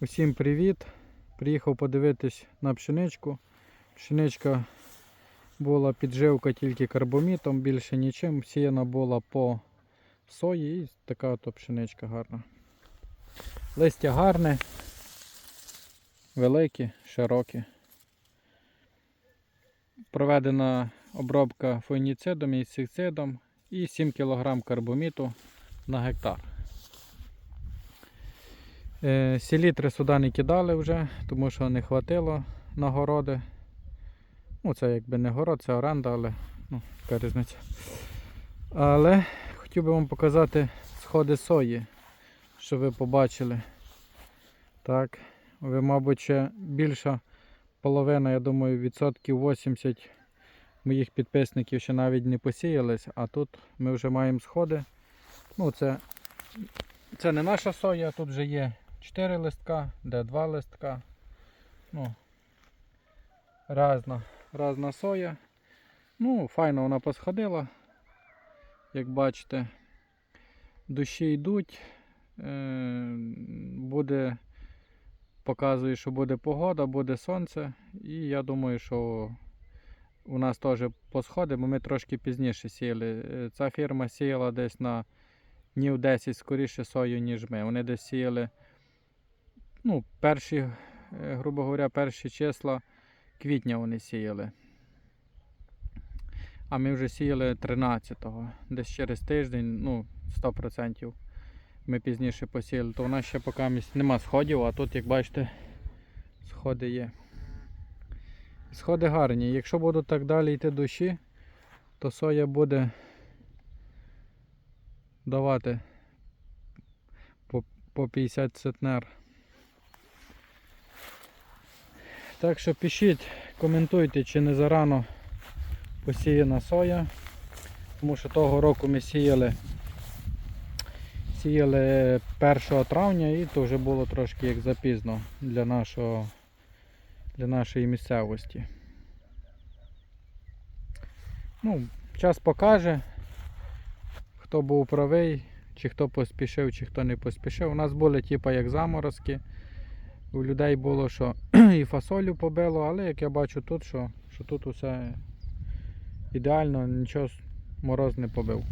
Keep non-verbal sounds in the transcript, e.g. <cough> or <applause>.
Усім привіт! Приїхав подивитись на пшеничку. Пшеничка була підживка тільки карбомітом, більше нічим. Сіяна була по сої і така ото пшеничка гарна. Листя гарне, великі, широкі. Проведена обробка фунгіцидом і інсектицидом і 7 кг карбоміту на гектар. Е, Селітри сюди не кидали вже, тому що не хватило на городи. Ну, це якби не город, це оренда, але ну, яка різниця. Але хотів би вам показати сходи сої, щоб ви побачили. Так, ви, мабуть, ще більша половина, я думаю, відсотків 80 моїх підписників ще навіть не посіялись, а тут ми вже маємо сходи. Ну, це, це не наша соя, тут вже є 4 листка, де 2 листка. Ну, разна, разна соя. Ну, файно вона посходила. Як бачите, дощі йдуть. Е, буде, показує, що буде погода, буде сонце. І я думаю, що у нас теж посходи, бо ми трошки пізніше сіяли. Е, Ця фірма сіяла десь на днів 10 скоріше сою, ніж ми. Вони десь сіяли ну, перші, е, грубо говоря, перші числа квітня вони сіяли. А ми вже сіяли 13-го, десь через тиждень, ну, 100% ми пізніше посіяли, то у нас ще поки нема сходів, а тут, як бачите, сходи є. Сходи гарні. Якщо будуть так далі йти дощі, то соя буде давати по 50 центнер. Так що пишіть, коментуйте, чи не зарано посіяна соя. Тому що того року ми сіяли сіяли 1 травня і то вже було трошки як запізно для, нашого, для нашої місцевості. Ну, час покаже, хто був правий, чи хто поспішив, чи хто не поспішив. У нас були типа як заморозки. У людей було, що <clears throat> і фасолю побило, але як я бачу тут, що, що тут усе ідеально, нічого мороз не побив.